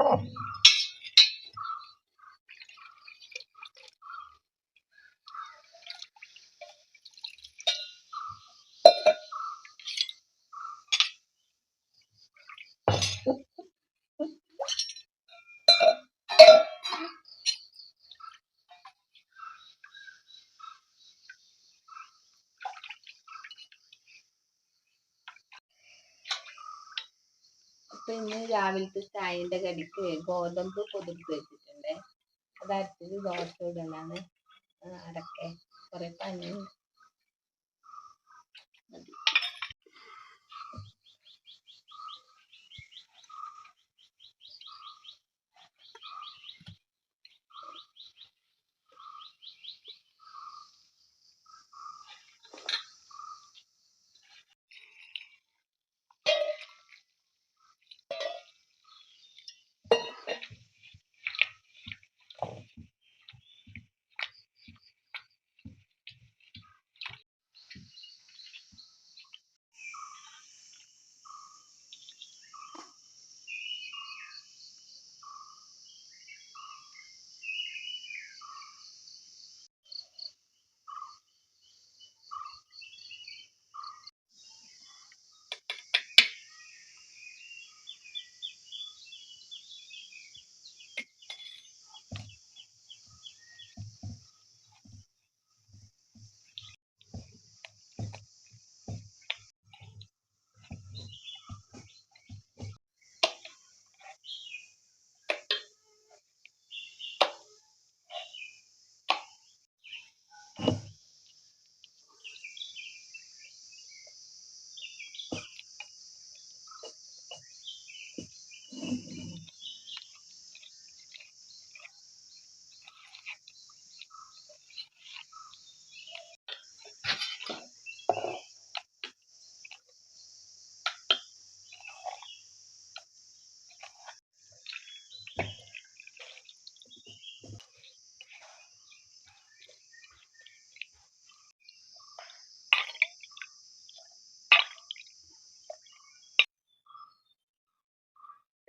off. രാവിലത്തെ ചായന്റെ കടിക്ക് ഗോതമ്പ് പൊതിർത്ത് വെച്ചിട്ടുണ്ടേ. അത് അരച്ചത് ദോശ ഇടലാണ്. അടക്കെ കൊറേ പണിയുണ്ട്. മതി.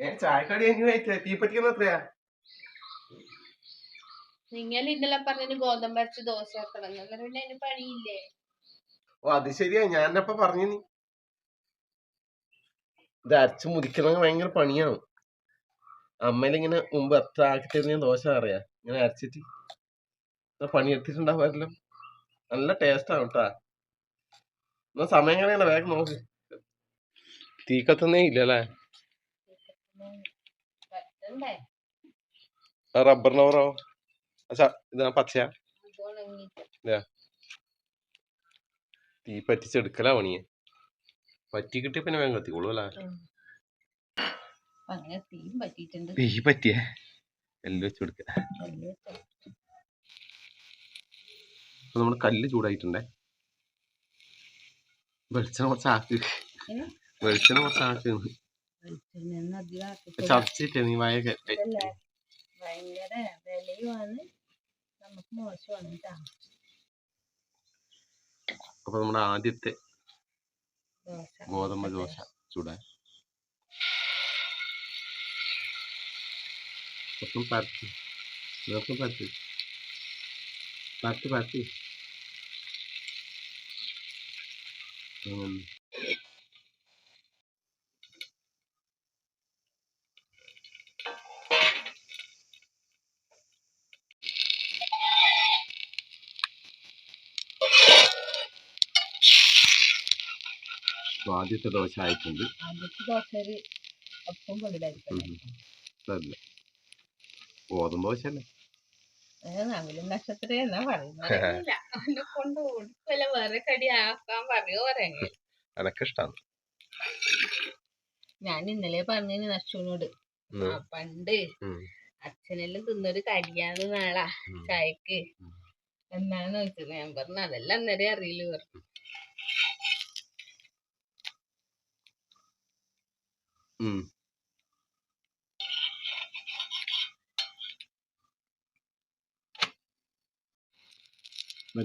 ഏ ചായക്കടി എങ്ങനെയായിട്ട് തീപ്പറ്റിക്കുന്ന എത്രയാ? നിങ്ങൾ ഇന്നലെ പറഞ്ഞു ഗോതമ്പ് അരച്ച് ദോശ ആക്കണം അന്നേരം പിന്നെ അതിന് പണിയില്ലേ? ഓ അത് ശരിയാ. ഞാൻ അപ്പൊ പറഞ്ഞു നീ. ഇത് അരച്ച് മുറിക്കണമെങ്കിൽ ഭയങ്കര പണിയാണ്. അമ്മയിലിങ്ങനെ മുമ്പ് എത്ര ആക്കി തരുന്ന ദോശ അറിയാ. ഇങ്ങനെ അരച്ചിട്ട്. ഇത്ര പണിയെടുത്തിട്ടുണ്ടാവുമല്ലോ നല്ല ടേസ്റ്റ് ആണ് കേട്ടാ എന്നാ സമയം കളയണ്ട വേഗം നോക്ക്. തീ കത്തുന്നേ റബ്ബർ അച്ഛാ ഇത് പച്ചയാ? തീ പറ്റിച്ചെടുക്കലാ പണിയെ. പറ്റി കിട്ടിയ പിന്നെ വേഗം കത്തിക്കോളൂ അല്ലേ? തീ പറ്റിയ? എല്ലാം വെച്ച്. കൊടുക്ക കല്ല് ചൂടായിട്ടുണ്ടേ. വെളിച്ചെണ്ണ കുറച്ച് ആക്ക്. വെളിച്ചെണ്ണ കുറച്ച് ആക്ക്. വെളിച്ചെണ്ണ അധികം ഭയങ്കര വിലയുമാണ്. നമുക്ക് മോശമാണ് കേട്ടാ. അപ്പൊ നമ്മുടെ ആദ്യത്തെ ഗോതമ്പ് ദോശ ചൂടാൻ. ഒപ്പം പരത്തി. നേരത്തെ പരത്തി. പരത്തി പരത്തി. ആദ്യത്തെ ദോശ ആയിട്ടുണ്ട്. ഗോതമ്പ് ദോശ അല്ലേ നക്ഷത്രം എന്നാ പറയുന്നത്. വേറെ കടി ആക്കാൻ പറയോ പറയാ എനക്കിഷ്ടാണ് ഞാൻ ഇന്നലെ പറഞ്ഞു നശുവിനോട് പണ്ട്. അച്ഛനെല്ലാം തിന്നൊരു കടിയാന്ന് നാളാ. ചായക്ക്. എന്നാന്ന് ഞാൻ പറഞ്ഞു അതെല്ലാം അന്നേരം അറിയില്ല പറഞ്ഞു.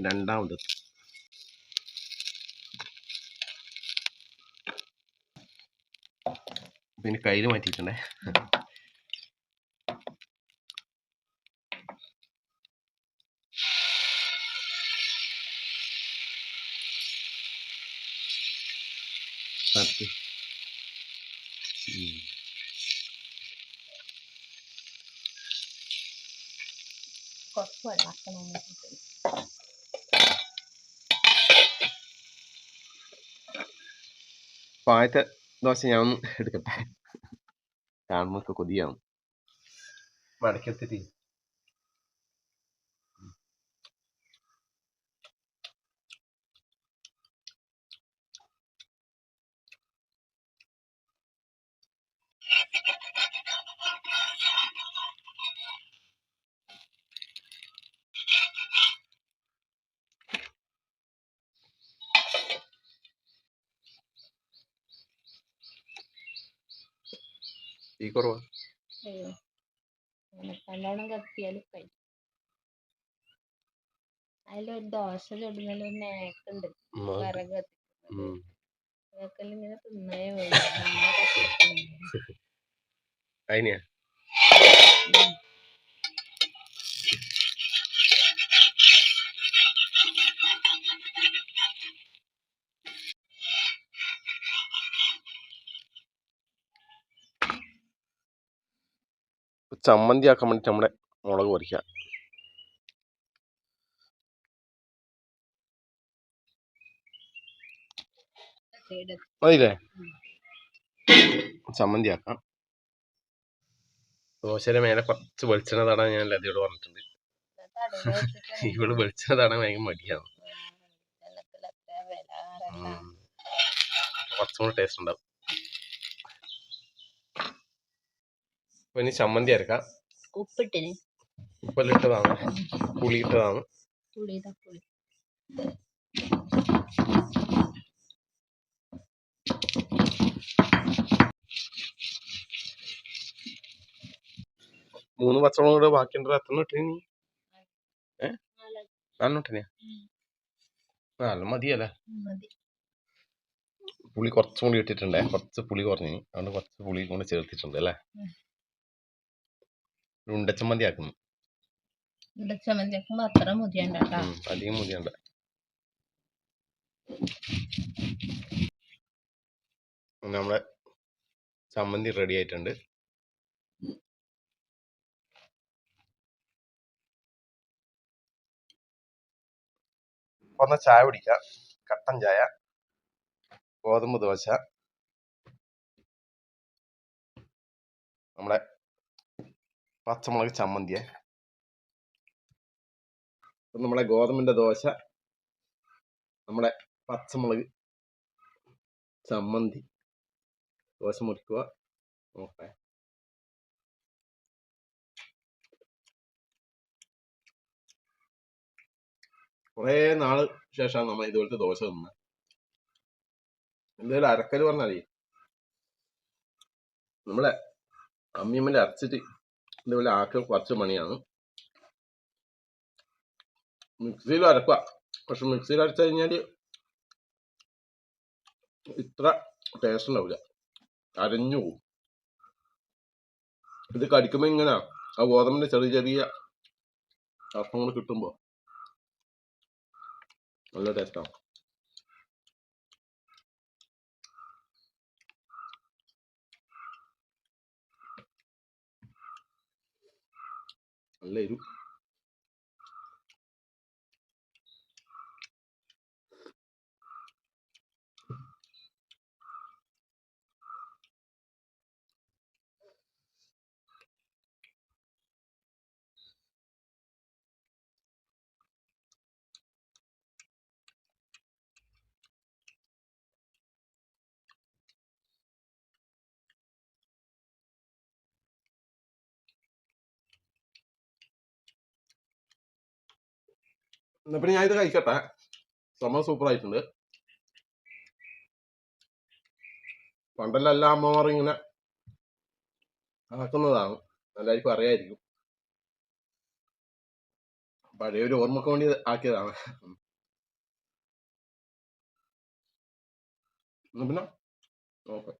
രണ്ടാമത്. പിന്നെ കയ്യിൽ മാറ്റിയിട്ടുണ്ടേ. കുറച്ച് എന്നിട്ട്. അപ്പൊ ആദ്യത്തെ ദോശ ഞാൻ ഒന്ന് എടുക്കട്ടെ കാണുമ്പോ ഒക്കെ കൊതിയാവും മടക്കെടുത്തിട്ട് ഈ കുറവാ. നല്ലോണം കത്തിയാൽ കഴിയും അതിലൊരു ദോശ ചുടുന്നതിൽ ഒരു നേക്കുണ്ട് വിറക് കത്തിക്കുന്നത്. അതൊക്കെ ഇങ്ങനെ തിന്നേ വേണ്ടു നമ്മളെ അതിനെയാ ചമ്മന്തി ആക്കാൻ വേണ്ടിയിട്ട് നമ്മുടെ മുളക് പൊരിക്കാം. മതിയില്ലേ? ചമ്മന്തി ആക്കാം ദോശയുടെ മേലെ കുറച്ച് വെളിച്ചെണ്ണ തടാൻ ഞാൻ ലതയോട് പറഞ്ഞിട്ടുണ്ട്. ഇവൾ വെളിച്ചെണ്ണ തടാൻ ഭയങ്കര മടിയാണ്. കുറച്ചും കൂടെ ടേസ്റ്റ് ഉണ്ടാവും. അപ്പൊ ഇനി ചമ്മന്തി അരക്കാം. ഉപ്പിട്ടിന്. ഉപ്പെല്ലിട്ടതാണ് പുളിയിട്ടതാണ്. പുളി. മൂന്ന് പച്ചമുളക് കൂടെ ബാക്കിയുണ്ടോ എത്ര ഇട്ടിനി ഏ? നാല് നാലെണ്ണം. നാല് മതിയല്ലേ പുളി കുറച്ചും കൂടി ഇട്ടിട്ടുണ്ടേ. കുറച്ച് പുളി കുറഞ്ഞു അതുകൊണ്ട് കുറച്ച് പുളി കൂടെ ചേർത്തിട്ടുണ്ട് അല്ലേ? ഉണ്ടച്ചമ്മന്തി ആക്കുന്നു ഇവിടെ ചമ്മന്തിയാക്കുമ്പോ അത്ര മുതിയണ്ട അധികം മുതിയണ്ട. നമ്മുടെ ചമ്മന്തി റെഡി ആയിട്ടുണ്ട്. ഒന്ന് ചായ പിടിക്കാം കട്ടൻ ചായ. ഗോതമ്പ് ദോശ. നമ്മുടെ പച്ചമുളക് ചമ്മന്തിയെ. അപ്പം നമ്മുടെ ഗോതമ്പിന്റെ ദോശ നമ്മുടെ പച്ചമുളക് ചമ്മന്തി ദോശ മുറിക്കുക ഓക്കെ. കുറേ നാൾ ശേഷമാണ് നമ്മൾ ഇതുപോലത്തെ ദോശ തിന്നത് എന്തായാലും അരക്കൽ പറഞ്ഞാൽ നമ്മളെ അമ്മിയമ്മന്റെ അരച്ചിട്ട് ഇതുപോലെ ആക്കുക കുറച്ച് മണിയാണ് മിക്സിയിൽ അരക്കുക. പക്ഷെ മിക്സിയിൽ അരച്ചു കഴിഞ്ഞാൽ ഇത്ര ടേസ്റ്റ് ഉണ്ടാവില്ല. അരഞ്ഞു പോകും ഇത് കടിക്കുമ്പോ ഇങ്ങനെ. ആ ഗോതമ്പിന്റെ ചെറിയ ചെറിയ കഷ്ണങ്ങൾ കിട്ടുമ്പോ നല്ല ടേസ്റ്റാണ് നല്ല എരു എന്നാ പിന്നെ ഞാൻ ഇത് കഴിക്കട്ടെ. സംഭവം സൂപ്പർ ആയിട്ടുണ്ട് പണ്ടല്ല എല്ലാ അമ്മമാർ ഇങ്ങനെ ആക്കുന്നതാണ് എല്ലാവർക്കും അറിയായിരിക്കും. പഴയ ഒരു ഓർമ്മക്ക് വേണ്ടി ആക്കിയതാണ്. എന്നാ പിന്നെ ഓക്കെ